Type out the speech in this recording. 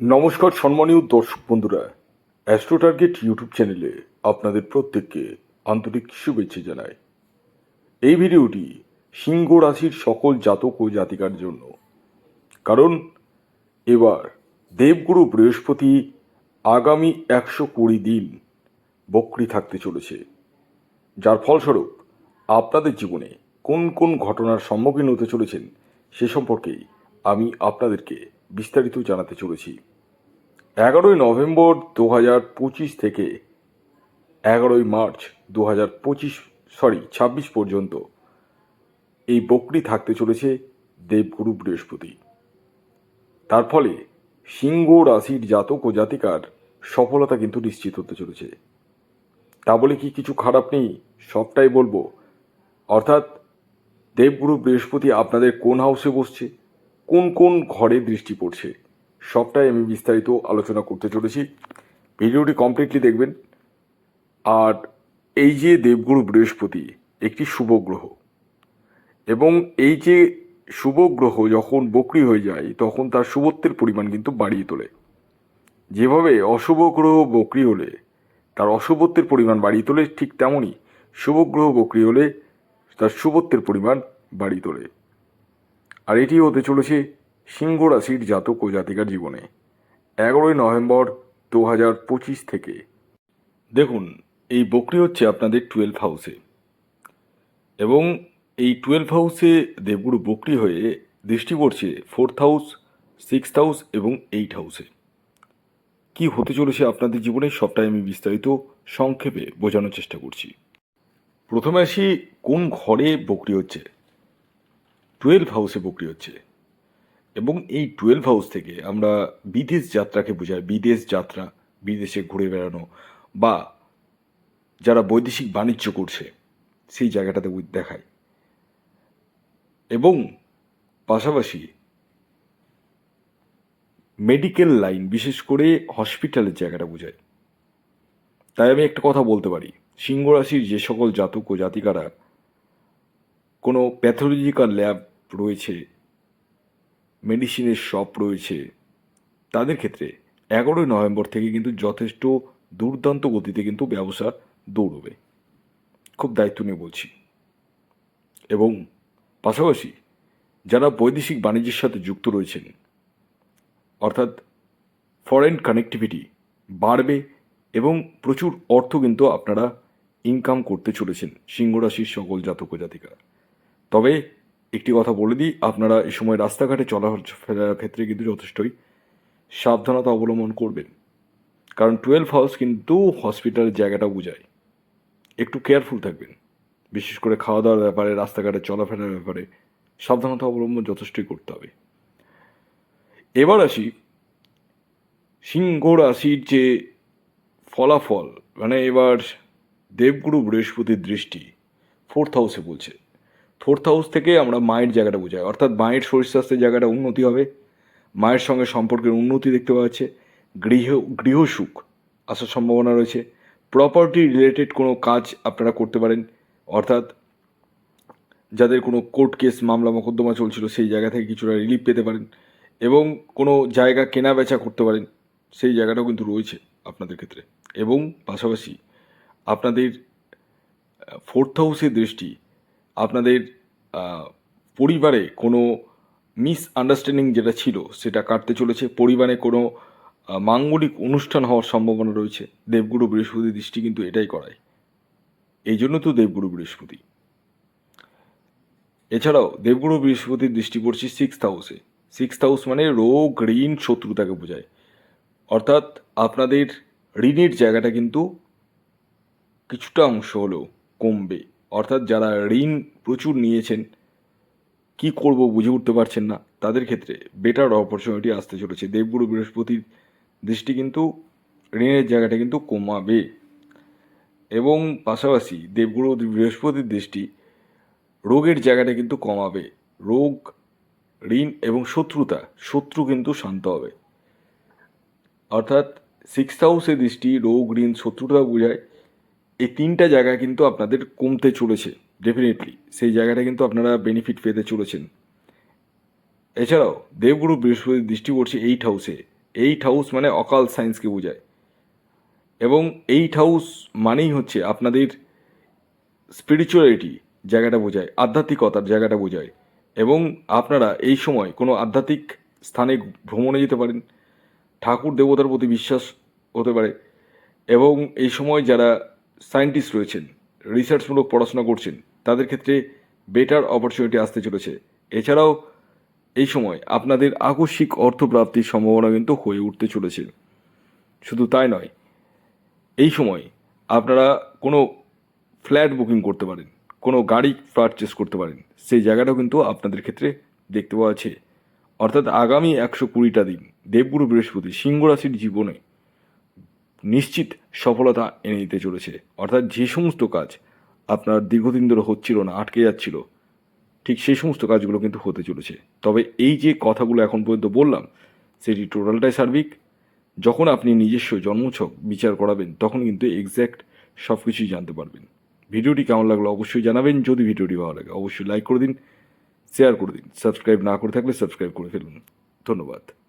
নমস্কার সম্মানীয় দর্শক বন্ধুরা অ্যাস্ট্রো টার্গেট ইউটিউব চ্যানেলে আপনাদের প্রত্যেককে আন্তরিক শুভেচ্ছা জানাই। এই ভিডিওটি সিংহ রাশির সকল জাতক ও জাতিকার জন্য। কারণ এবার দেবগুরু বৃহস্পতি আগামী একশো কুড়ি দিন বক্রি থাকতে চলেছে। যার ফলস্বরূপ আপনাদের জীবনে কোন কোন ঘটনার সম্মুখীন হতে চলেছেন সে সম্পর্কেই আমি আপনাদেরকে বিস্তারিত জানাতে চলেছি। এগারোই নভেম্বর দু হাজার পঁচিশ থেকে এগারোই মার্চ দু হাজার পঁচিশ, সরি, ছাব্বিশ পর্যন্ত এই বকরি থাকতে চলেছে দেবগুরু বৃহস্পতি। তার ফলে সিংহ রাশির জাতক ও জাতিকার সফলতা কিন্তু নিশ্চিত হতে চলেছে। তা বলে কি কিছু খারাপ নেই? সবটাই বলব। অর্থাৎ দেবগুরু বৃহস্পতি আপনাদের কোন হাউসে বসছে? কোন কোন ঘরে দৃষ্টি পড়ছে? সবটাই আমি বিস্তারিত আলোচনা করতে চলেছি। ভিডিওটি কমপ্লিটলি দেখবেন। আর এই যে দেবগুরু বৃহস্পতি, একটি শুভ গ্রহ, এবং এই যে শুভ গ্রহ যখন বকরি হয়ে যায়, তখন তার শুভত্বের পরিমাণ কিন্তু বাড়িয়ে তোলে। যেভাবে অশুভ গ্রহ বকরি হলে, তার অশুভত্বের পরিমাণ বাড়িয়ে তোলে, ঠিক তেমনই শুভ গ্রহ বকরি হলে, তার শুভত্বের পরিমাণ বাড়িয়ে তোলে। আর এটি হতে চলেছে সিংহ রাশির জাতক ও জাতিকার জীবনে, এগারোই নভেম্বর দু হাজার পঁচিশ থেকে। দেখুন, এই বকরি হচ্ছে আপনাদের টুয়েলভ হাউসে এবং এই টুয়েলভ হাউসে দেবগুরু বকরি হয়ে দৃষ্টি পড়ছে ফোর্থ হাউস সিক্সথ হাউস এবং এইট হাউসে কি হতে চলেছে আপনাদের জীবনে সবটাই আমি বিস্তারিত সংক্ষেপে বোঝানোর চেষ্টা করছি। প্রথমে আসি, কোন ঘরে বকরি হচ্ছে? টুয়েলভ হাউসে বকরি হচ্ছে। এবং এই টুয়েলভ হাউস থেকে আমরা বিদেশ যাত্রাকে বোঝাই, বিদেশ যাত্রা, বিদেশে ঘুরে বেড়ানো বা যারা বৈদেশিক বাণিজ্য করছে, সেই জায়গাটাতে দেখায় এবং পাশাপাশি মেডিকেল লাইন বিশেষ করে হসপিটালের জায়গাটা বোঝায় তাই আমি একটা কথা বলতে পারি সিংহ রাশির যে সকল জাতক ও জাতিকারা, কোনো প্যাথোলজিক্যাল ল্যাব রয়েছে মেডিসিনের শপ রয়েছে। তাদের ক্ষেত্রে এগারোই নভেম্বর থেকে কিন্তু যথেষ্ট দুর্দান্ত গতিতে কিন্তু ব্যবসা দৌড়বে। খুব দায়িত্ব নিয়ে বলছি। এবং পাশাপাশি যারা বৈদেশিক বাণিজ্যের সাথে যুক্ত রয়েছেন, অর্থাৎ ফরেন কানেক্টিভিটি বাড়বে এবং প্রচুর অর্থ কিন্তু আপনারা ইনকাম করতে চলেছেন সিংহ রাশির সকল জাতক জাতিকা। তবে একটি কথা বলে দিই, আপনারা এই সময় রাস্তাঘাটে চলাফেরার ক্ষেত্রে কিন্তু যথেষ্টই সাবধানতা অবলম্বন করবেন। কারণ টুয়েলভ হাউস কিন্তু হসপিটালের জায়গাটা বোঝায়। একটু কেয়ারফুল থাকবেন। বিশেষ করে খাওয়া দাওয়ার ব্যাপারে, রাস্তাঘাটে চলাফেরার ব্যাপারে সাবধানতা অবলম্বন যথেষ্টই করতে হবে। এবার আসি সিংহ রাশির যে ফলাফল মানে এবার দেবগুরু বৃহস্পতির দৃষ্টি ফোর্থ হাউসে বলছে। ফোর্থ হাউস থেকে আমরা মায়ের জায়গাটা বোঝাই। অর্থাৎ মায়ের শরীর স্বাস্থ্যের জায়গাটা উন্নতি হবে। মায়ের সঙ্গে সম্পর্কের উন্নতি দেখতে পাওয়া যাচ্ছে। গৃহ গৃহসুখ আসার সম্ভাবনা রয়েছে। প্রপার্টি রিলেটেড কোনো কাজ আপনারা করতে পারেন। অর্থাৎ যাদের কোনো কোর্ট কেস মামলা, মোকদ্দমা চলছিল, সেই জায়গা থেকে কিছুটা রিলিফ পেতে পারেন এবং কোনো জায়গা কেনা বেচা করতে পারেন, সেই জায়গাটাও কিন্তু রয়েছে আপনাদের ক্ষেত্রে। এবং পাশাপাশি আপনাদের ফোর্থ হাউসের দৃষ্টি আপনাদের পরিবারে কোনো মিস আন্ডারস্ট্যান্ডিং যেটা ছিল, সেটা কাটতে চলেছে। পরিবারে কোনো মাঙ্গলিক অনুষ্ঠান হওয়ার সম্ভাবনা রয়েছে। দেবগুরু বৃহস্পতি দৃষ্টি কিন্তু এটাই করায়। এই জন্য তো দেবগুরু বৃহস্পতি। এছাড়াও দেবগুরু বৃহস্পতির দৃষ্টি পড়ছে সিক্স হাউসে সিক্স হাউস মানে রোগ, ঋণ, শত্রুতাকে বোঝায়। অর্থাৎ আপনাদের ঋণের জায়গাটা কিন্তু কিছুটা অংশ হলেও কমবে। অর্থাৎ যারা ঋণ প্রচুর নিয়েছেন, কি করব বুঝে উঠতে পারছেন না। তাদের ক্ষেত্রে বেটার অপরচুনিটি আসতে চলেছে। দেবগুরু বৃহস্পতির দৃষ্টি কিন্তু ঋণের জায়গাটা কিন্তু কমাবে। এবং পাশাপাশি দেবগুরু বৃহস্পতির দৃষ্টি রোগের জায়গাটা কিন্তু কমাবে। রোগ, ঋণ এবং শত্রুতা, শত্রু কিন্তু শান্ত হবে। অর্থাৎ সিক্স হাউসের দৃষ্টি রোগ, ঋণ, শত্রুতা বোঝায়। এই তিনটা জায়গা কিন্তু আপনাদের কমতে চলেছে ডেফিনেটলি সেই জায়গাটা কিন্তু আপনারা বেনিফিট পেতে চলেছেন। এছাড়াও, দেবগুরু বৃহস্পতি দৃষ্টি পড়ছে এইট হাউসে এইট হাউস মানে অকাল সায়েন্সকে বোঝায়। এবং এইট হাউস মানেই হচ্ছে আপনাদের স্পিরিচুয়ালিটি জায়গাটা বোঝায়, আধ্যাত্মিকতার জায়গাটা বোঝায়। এবং আপনারা এই সময় কোনো আধ্যাত্মিক স্থানে ভ্রমণে যেতে পারেন, ঠাকুর দেবতার প্রতি বিশ্বাস হতে পারে। এবং এই সময় যারা সায়েন্টিস্ট রয়েছেন, রিসার্চমূলক পড়াশোনা করছেন, তাদের ক্ষেত্রে বেটার অপরচুনিটি আসতে চলেছে। এছাড়াও এই সময় আপনাদের আকস্মিক অর্থপ্রাপ্তির সম্ভাবনা কিন্তু হয়ে উঠতে চলেছে। শুধু তাই নয়, এই সময় আপনারা কোনো ফ্ল্যাট বুকিং করতে পারেন, কোনো গাড়ি পারচেস করতে পারেন, সেই জায়গাটাও কিন্তু আপনাদের ক্ষেত্রে দেখতে পাওয়া আছে অর্থাৎ আগামী একশো কুড়িটা দিন, দেবগুরু বৃহস্পতি সিংহ রাশির জীবনে নিশ্চিত সফলতা এনে দিতে চলেছে। অর্থাৎ যে সমস্ত কাজ আপনার দীর্ঘদিন ধরে হচ্ছিল না, আটকে যাচ্ছিল, ঠিক সেই সমস্ত কাজগুলো কিন্তু হতে চলেছে। তবে এই যে কথাগুলো এখন পর্যন্ত বললাম, সেটি টোটালটাই সার্বিক। যখন আপনি নিজস্ব জন্মছক বিচার করাবেন, তখন কিন্তু এক্স্যাক্ট সব কিছুই জানতে পারবেন। ভিডিওটি কেমন লাগল অবশ্যই জানাবেন। যদি ভিডিওটি ভালো লাগে, অবশ্যই লাইক করে দিন শেয়ার করে দিন। সাবস্ক্রাইব না করে থাকলে সাবস্ক্রাইব করে ফেলুন। ধন্যবাদ।